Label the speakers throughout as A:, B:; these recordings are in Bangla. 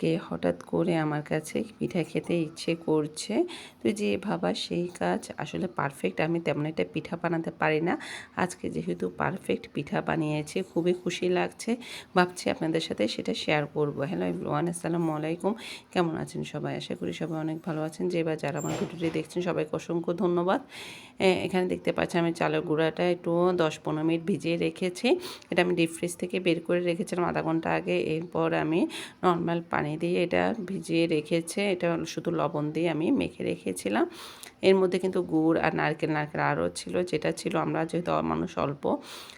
A: আজকে হঠাৎ করে আমার কাছে পিঠা খেতে ইচ্ছে করছে, তো যে ভাবা সেই কাজ আসলে পারফেক্ট আমি তেমন একটা পিঠা বানাতে পারি না। আজকে যেহেতু পারফেক্ট পিঠা বানিয়েছে, খুবই খুশি লাগছে। ভাবছি আপনাদের সাথে সেটা শেয়ার করব। হ্যালো ইভরান আসসালামু আলাইকুম। কেমন আছেন সবাই? আশা করি সবাই অনেক ভালো আছেন। যে বা যারা আমার ভিডিওটি দেখছেন, সবাইকে অসংখ্য ধন্যবাদ। এখানে দেখতে পাচ্ছি আমি চালের গুঁড়াটা একটু দশ পনেরো মিনিট ভিজিয়ে রেখেছি। এটা আমি ডিপ ফ্রিজ থেকে বের করে রেখেছিলাম আধা ঘণ্টা আগে। এরপর আমি নর্মাল পানি দিয়ে এটা ভিজিয়ে রেখেছে। এটা শুধু লবণ দিয়ে আমি মেখে রেখেছিলাম। এর মধ্যে কিন্তু গুড় আর নারকেল নারকেল আরও ছিল, যেটা ছিল আমরা যেহেতু মানুষ অল্প,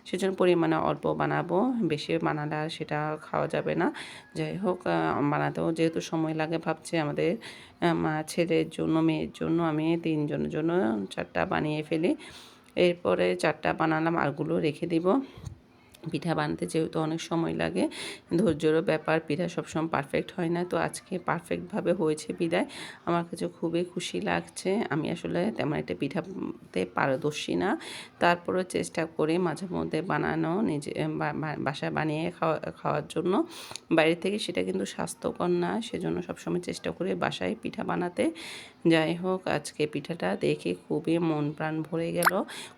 A: সেজন্য পরিমাণে অল্প বানাবো। বেশি বানালে আর সেটা খাওয়া যাবে না। যাই হোক বানাতেও যেহেতু সময় লাগে ভাবছি, আমাদের ছেলের জন্য, মেয়ের জন্য আমি তিনজনের জন্য চারটা বানিয়ে ফেলি। এরপরে চারটা বানালাম আরগুলো রেখে দিব। পিঠা বানাতে যেহেতু অনেক সময় লাগে, ধৈর্যেরও ব্যাপার, পিঠা সবসময় পারফেক্ট হয় না, তো আজকে পারফেক্টভাবে হয়েছে বিদায়। আমার কাছে খুবই খুশি লাগছে, আমি আসলে তেমন একটা পিঠাতে পারদর্শী না। তারপরেও চেষ্টা করে মাঝে মধ্যে বানানো, নিজে বাসায় বানিয়ে খাওয়া, খাওয়ার জন্য। বাইরে থেকে সেটা কিন্তু স্বাস্থ্যকর না, সেজন্য সবসময় চেষ্টা করে বাসায় পিঠা বানাতে। যাই হোক, আজকে পিঠাটা দেখে খুবই মন প্রাণ ভরে গেল,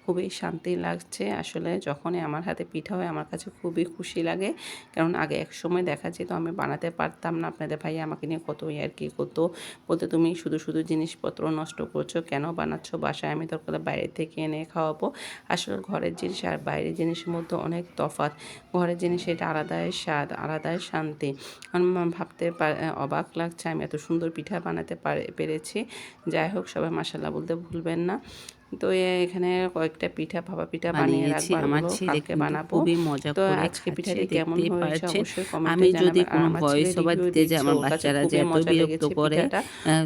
A: খুবই শান্তি লাগছে। আসলে যখনই আমার হাতে পিঠা হয় আমার কাছে খুবই খুশি লাগে। কারণ আগে এক সময় দেখা যেত আমি বানাতে পারতাম না। আপনাদের ভাই আমাকে নিয়ে কত আর কি করতো। বলতে, তুমি শুধু শুধু জিনিসপত্র নষ্ট করছ কেন বানাচ্ছ? বাসায় আমি তোর কথা বাইরে থেকে এনে খাওয়াবো। আসলে ঘরের জিনিস আর বাইরের জিনিসের মধ্যে অনেক তফাৎ। ঘরের জিনিস এটা আলাদাই স্বাদ, আলাদাই শান্তি। ভাবতে অবাক লাগছে। আমি এত সুন্দর পিঠা বানাতে পেরেছি। যাই হোক, সবাই মাসাল্লাহ বলতে ভুলবেন না। তো এখানে কয়েকটা পিঠা ভাপা পিঠা বানিয়ে রাখব আমার ছেলেকে বানাবো। খুবই মজা তো আজকে পিঠাটি কেমন হয়েছে অবশ্যই কমেন্টে
B: আমি যদি কোনো ভয়েস ওভার দিতে যাই আমার বাচ্চারা যে এত বিরক্ত করে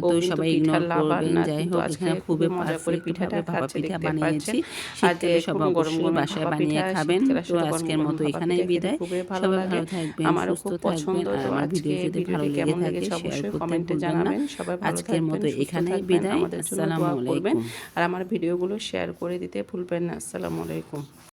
B: তো সবাই ইগনোর করবেন। যাই হোক এখানে খুবই মজা করে পিঠাটা ভাপা পিঠা বানিয়েছি। শীতকালে সবাই অবশ্যই বাসায় বানিয়ে খাবেন। তো আজকের মতো এখানেই বিদায়। সবাই ভালো থাকবেন
A: আমারও খুব পছন্দ তো
B: আমার
A: আজকে
B: ভিডিও যদি ভালো লেগে
A: কেমন লেগেছে অবশ্যই কমেন্টে জানাবেন। সবাই ভালো
B: আজকের মতো এখানেই বিদায় আসসালামু আলাইকুম
A: আর আমার ভিডিওগুলো শেয়ার করে দিতে ভুলবেন না। আসসালামু আলাইকুম।